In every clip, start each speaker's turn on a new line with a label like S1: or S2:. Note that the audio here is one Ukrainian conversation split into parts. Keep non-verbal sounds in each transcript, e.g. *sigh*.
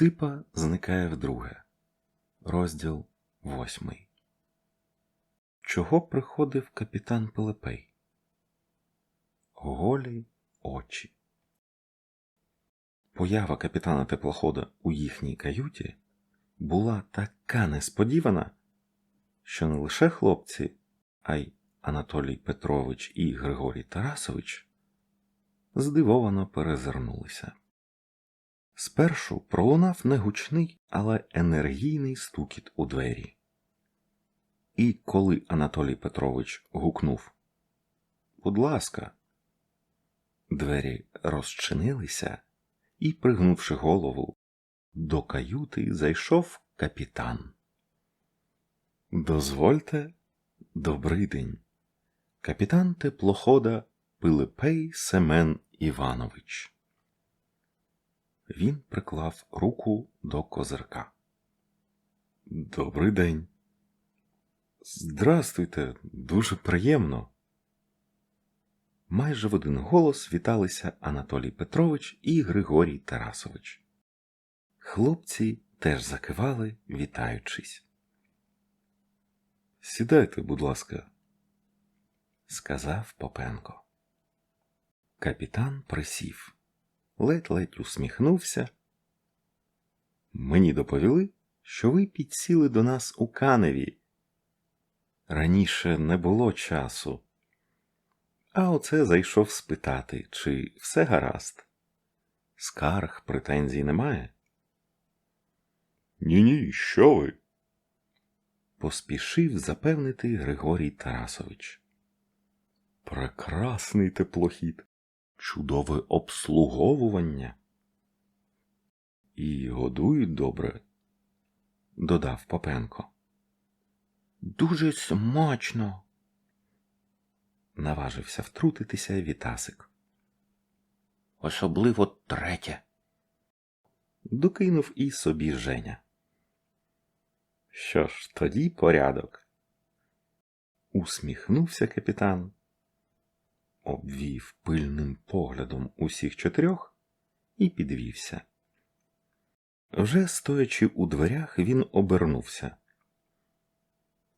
S1: Сипа зникає вдруге. Розділ восьмий. Чого приходив капітан Пилипей? Голі очі. Поява капітана теплохода у їхній каюті була така несподівана, що не лише хлопці, а й Анатолій Петрович і Григорій Тарасович здивовано перезирнулися. Спершу пролунав не гучний, але енергійний стукіт у двері. І коли Анатолій Петрович гукнув Будь ласка, двері розчинилися, і, пригнувши голову, до каюти зайшов капітан. Дозвольте, добрий день, капітан теплохода Пилипей Семен Іванович. Він приклав руку до козирка. Добрий день. Здрастуйте, дуже приємно. Майже в один голос віталися Анатолій Петрович і Григорій Тарасович. Хлопці теж закивали, вітаючись. Сідайте, будь ласка, сказав Попенко. Капітан присів, ледь-ледь усміхнувся. Мені доповіли, що ви підсіли до нас у каневі. Раніше не було часу. А оце зайшов спитати, чи все гаразд. Скарг претензій немає. Ні, ні, що ви? Поспішив запевнити Григорій Тарасович. Прекрасний теплохід, чудове обслуговування. І годують добре, додав Попенко. Дуже смачно, наважився втрутитися Вітасик. Особливо третє. Докинув і собі Женя. Що ж, тоді порядок. Усміхнувся капітан, обвів пильним поглядом усіх чотирьох і підвівся. Вже стоячи у дверях, він обернувся.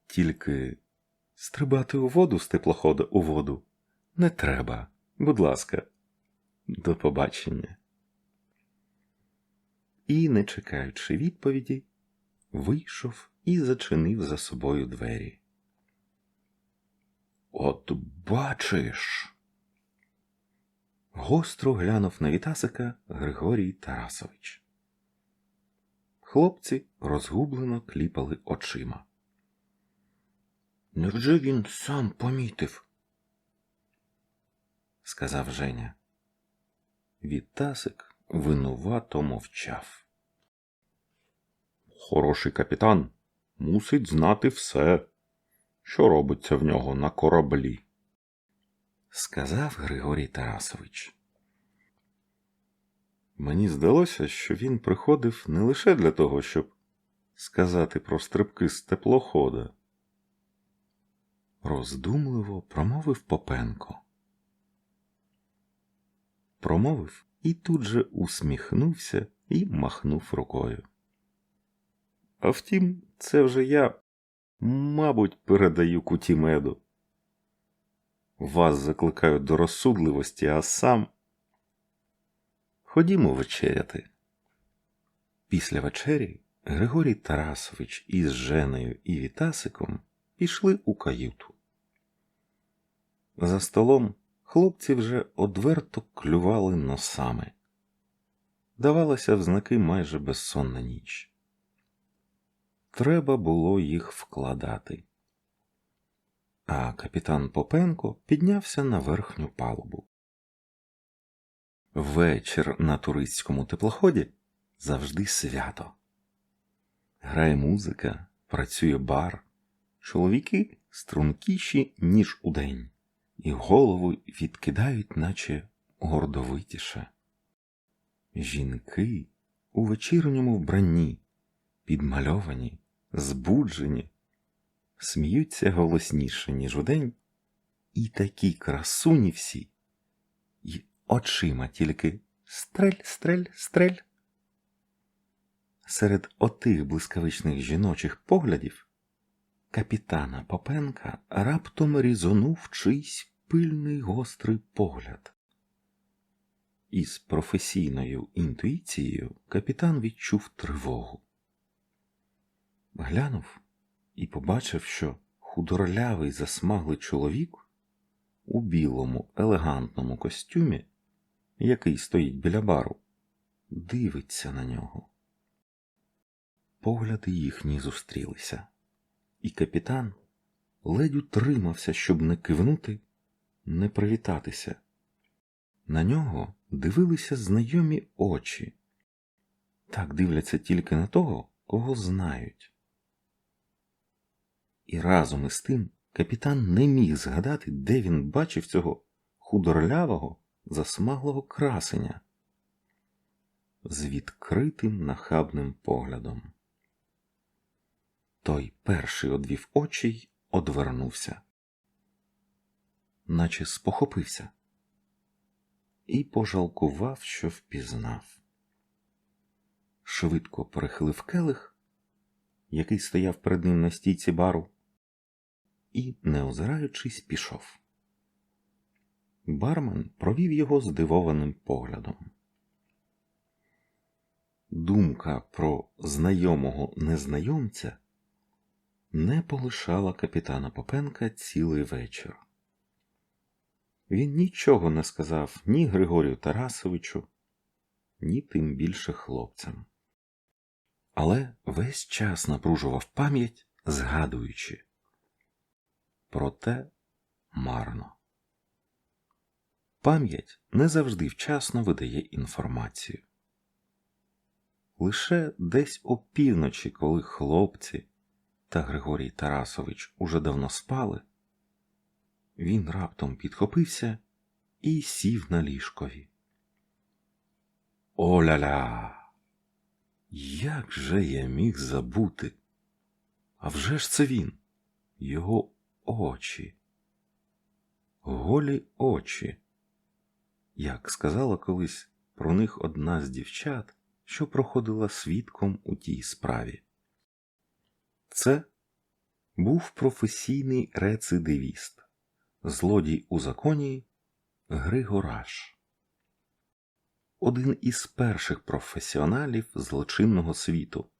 S1: Тільки стрибати у воду з теплохода у воду не треба, будь ласка, до побачення. І, не чекаючи відповіді, вийшов і зачинив за собою двері. От бачиш. Гостро глянув на Вітасика Григорій Тарасович. Хлопці розгублено кліпали очима. Невже він сам помітив? сказав Женя. Вітасик винувато мовчав. Хороший капітан мусить знати все, що робиться в нього на кораблі, сказав Григорій Тарасович. Мені здалося, що він приходив не лише для того, щоб сказати про стрибки з теплохода. Роздумливо промовив Попенко. Промовив і тут же усміхнувся і махнув рукою. А втім, це вже я, мабуть, передаю кутімеду. Вас закликаю до розсудливості, а сам. Ходімо вечеряти. Після вечері Григорій Тарасович із Женею і Вітасиком пішли у каюту. За столом хлопці вже одверто клювали носами. Давалася в знаки майже безсонна ніч. Треба було їх вкладати. А капітан Попенко піднявся на верхню палубу. Вечір на туристському теплоході завжди свято. Грає музика, працює бар, чоловіки стрункіші, ніж удень, і голову відкидають, наче гордовитіше. Жінки у вечірньому вбранні, підмальовані, збуджені, сміються голосніше, ніж удень, і такі красуні всі, і очима тільки стрель, стрель, стрель. серед отих блискавичних жіночих поглядів капітана Попенка раптом різонув чийсь пильний гострий погляд. Із професійною інтуїцією капітан відчув тривогу. Глянув і побачив, що худорлявий засмаглий чоловік у білому елегантному костюмі, який стоїть біля бару, дивиться на нього. Погляди їхні зустрілися, і капітан ледь утримався, щоб не кивнути, не привітатися. На нього дивилися знайомі очі. Так дивляться тільки на того, кого знають. І разом із тим капітан не міг згадати, де він бачив цього худорлявого, засмаглого красеня з відкритим нахабним поглядом. Той перший одвів очі й одвернувся, наче спохопився, і пожалкував, що впізнав. Швидко перехилив келих, який стояв перед ним на стійці бару, і, не озираючись, пішов. Бармен провів його здивованим поглядом. Думка про знайомого незнайомця не полишала капітана Попенка цілий вечір. Він нічого не сказав ні Григорію Тарасовичу, ні тим більше хлопцям. Але весь час напружував пам'ять, згадуючи. Проте марно. Пам'ять не завжди вчасно видає інформацію. Лише десь опівночі, коли хлопці та Григорій Тарасович уже давно спали, він раптом підхопився і сів на ліжкові. Оля-ля! Як же я міг забути? А вже ж це він, його очі, голі очі, як сказала колись про них одна з дівчат, що проходила свідком у тій справі. Це був професійний рецидивіст, злодій у законі Григораш, один із перших професіоналів злочинного світу,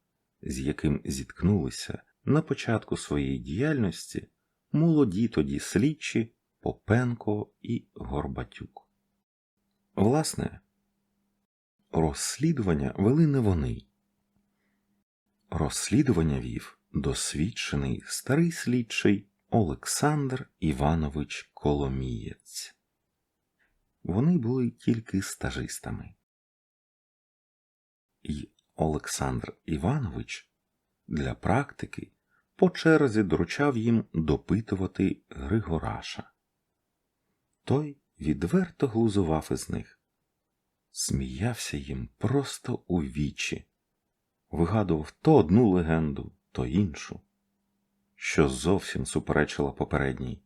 S1: з яким зіткнулися на початку своєї діяльності молоді тоді слідчі Попенко і Горбатюк. Власне, розслідування вели не вони. Розслідування вів досвідчений старий слідчий Олександр Іванович Коломієць. Вони були тільки стажистами. І Олександр Іванович для практики по черзі доручав їм допитувати Григораша. Той відверто глузував із них, сміявся їм просто у вічі, вигадував то одну легенду, то іншу, що зовсім суперечила попередній,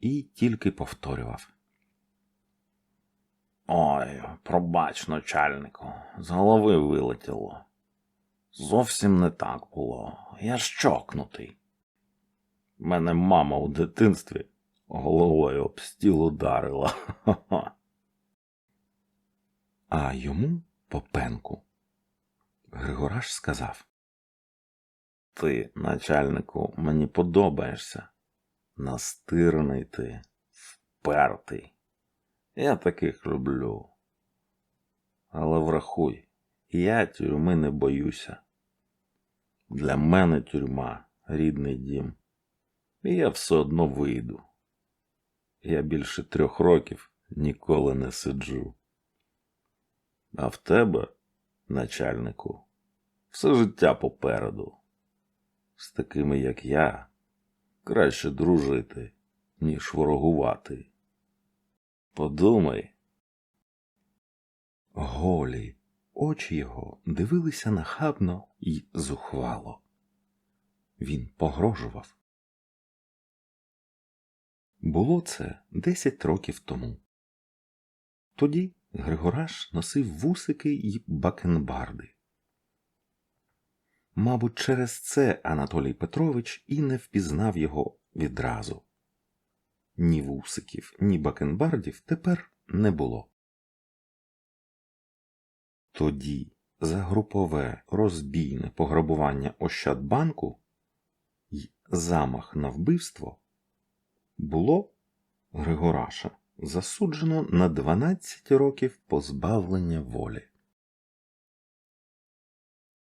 S1: і тільки повторював. Ой, пробач, начальнику, з голови вилетіло. Зовсім не так було. Я ж чокнутий. Мене мама у дитинстві головою об стіл ударила. *laughs* А йому Попенку. Григораш сказав Ти, начальнику, мені подобаєшся. Настирний ти, впертий. Я таких люблю. Але врахуй, я тюрми не боюся. Для мене тюрма рідний дім. І я все одно вийду. Я більше трьох років ніколи не сиджу. А в тебе, начальнику, все життя попереду. З такими, як я, краще дружити, ніж ворогувати. Подумай. Голі, очі його дивилися нахабно і зухвало. Він погрожував. Було це десять років тому. Тоді Григораш носив вусики й бакенбарди, Мабуть, через це Анатолій Петрович і не впізнав його відразу. Ні вусиків, ні бакенбардів тепер не було. Тоді за групове розбійне пограбування Ощадбанку й замах на вбивство було Григораша засуджено на 12 років позбавлення волі.